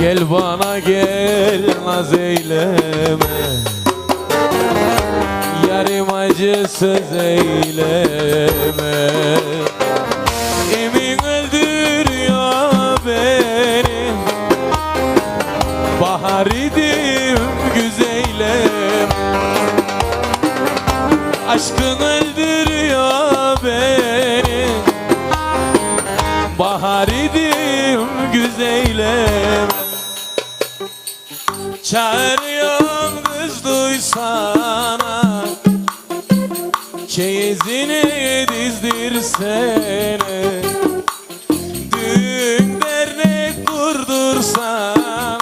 Gel bana gel naz eyleme. Yarım acı söz eyleme. Emin öldürüyor beni. Bahar idim güzeylem Aşkın öldürüyor beni. Bahar idim güzeylem Çağırıyorum kız duysana Çeyizini dizdirsene Düğün dernek kurdursana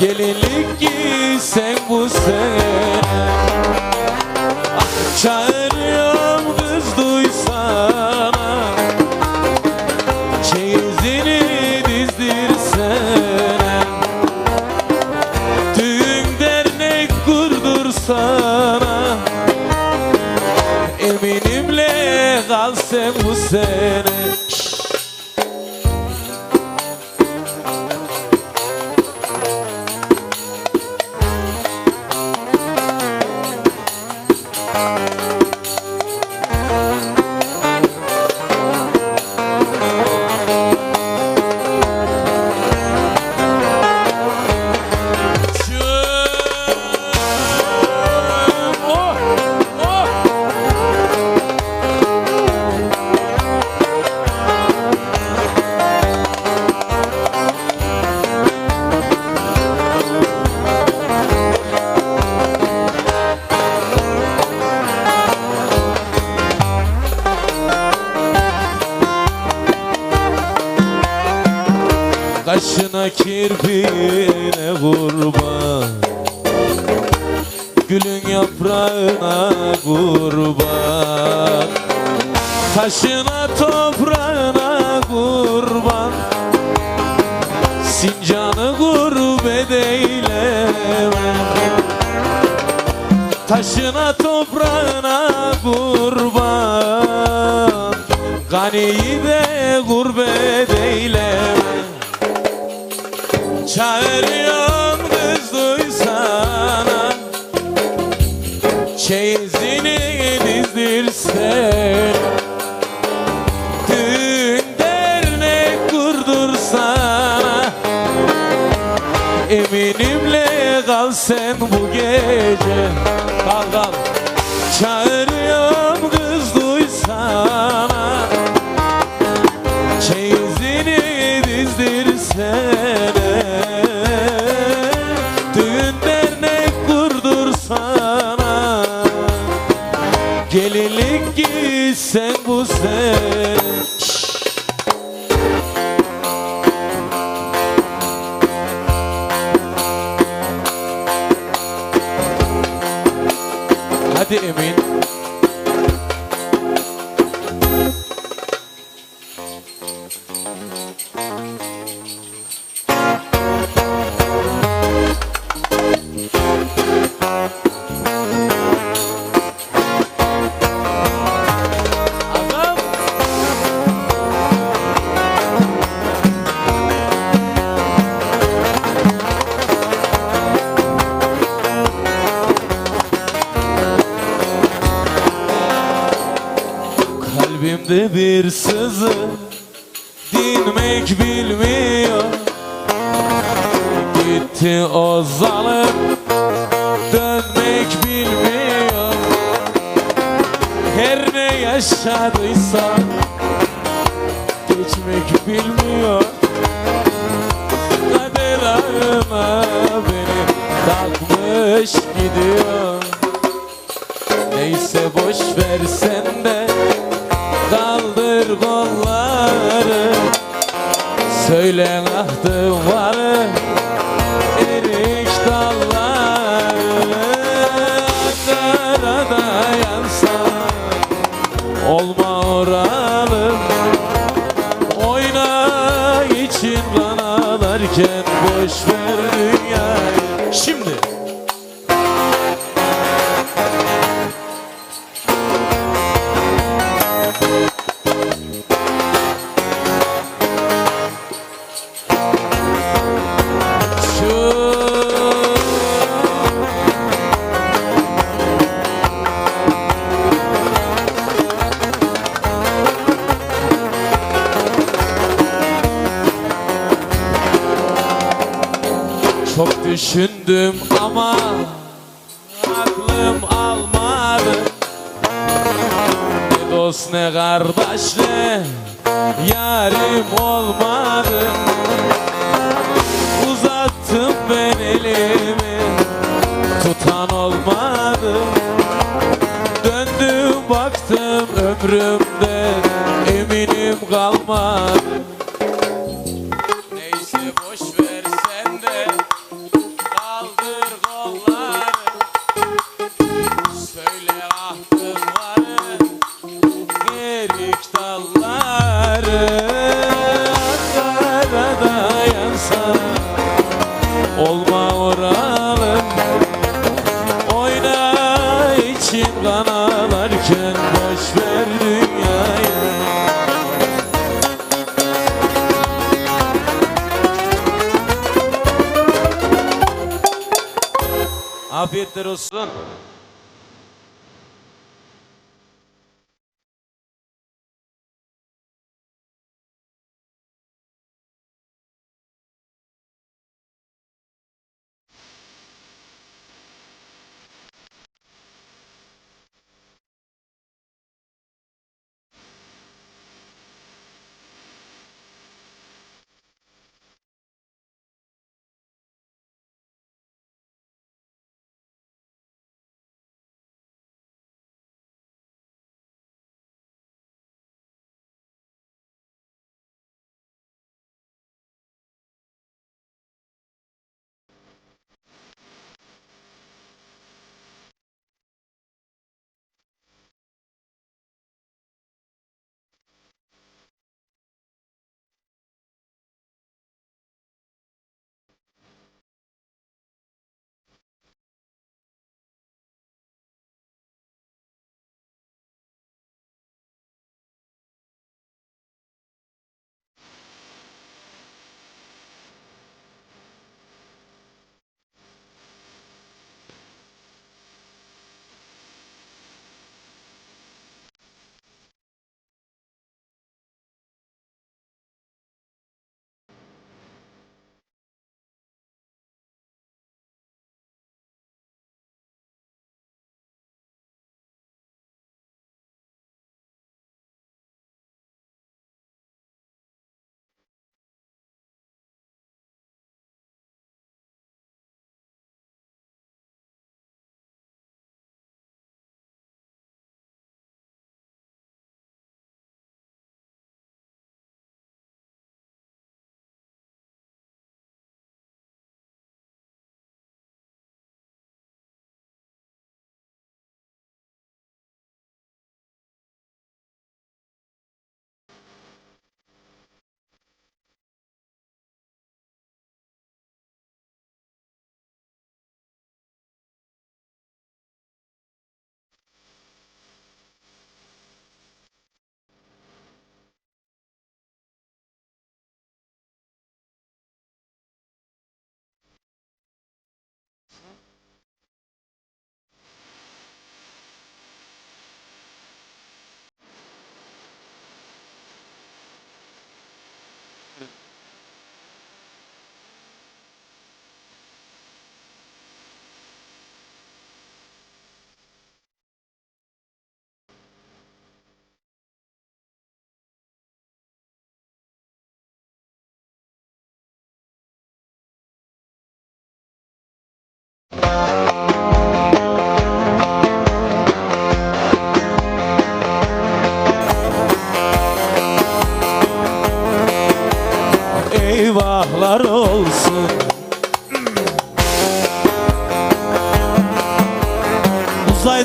Gelinlik giysen bu sene Eminimle kal sen Kaşına kirpiğine kurban Gülün yaprağına kurban Taşına toprağına kurban Sincanı gurbet eyleme. Taşına toprağına kurban Ganiyi de gurbet Çağırıyorum kız duysana. Çeyizini dizdirsen Düğün dernek kurdursana Eminimle kal sen bu gece. Kal kal. Çağırıyorum sene Hadi Emin Kalbimde bir sızı dinmek bilmiyor. Gitti o zalim dönmek bilmiyor. Her ne yaşadıysa geçmek bilmiyor Söyle ahtı varı Erik dalları Karada yansa. Olma oralım Oyna için kan ağlarken Boş ver aklım almadı. Ne dost ne kardeşle yarim olmadı. Uzattım ben elimi tutan olmadı. Döndüm baktım ömrümde eminim kalmadı olma oralım Oyna için kan ağlarken boş ver dünyayı Afiyetler olsun.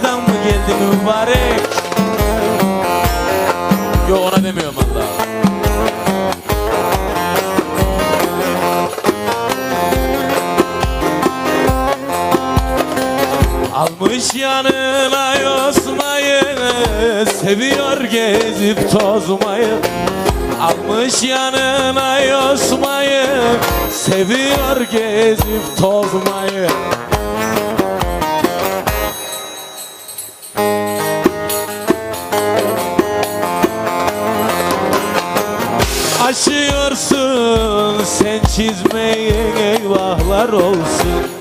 Uzaydan mı geldi mübarek? Yok ona demiyorum Allah Almış yanına yosmayı Seviyor gezip tozmayı. Almış yanına yosmayı Seviyor gezip tozmayı Aşıyorsun sen çizmeyin eyvahlar olsun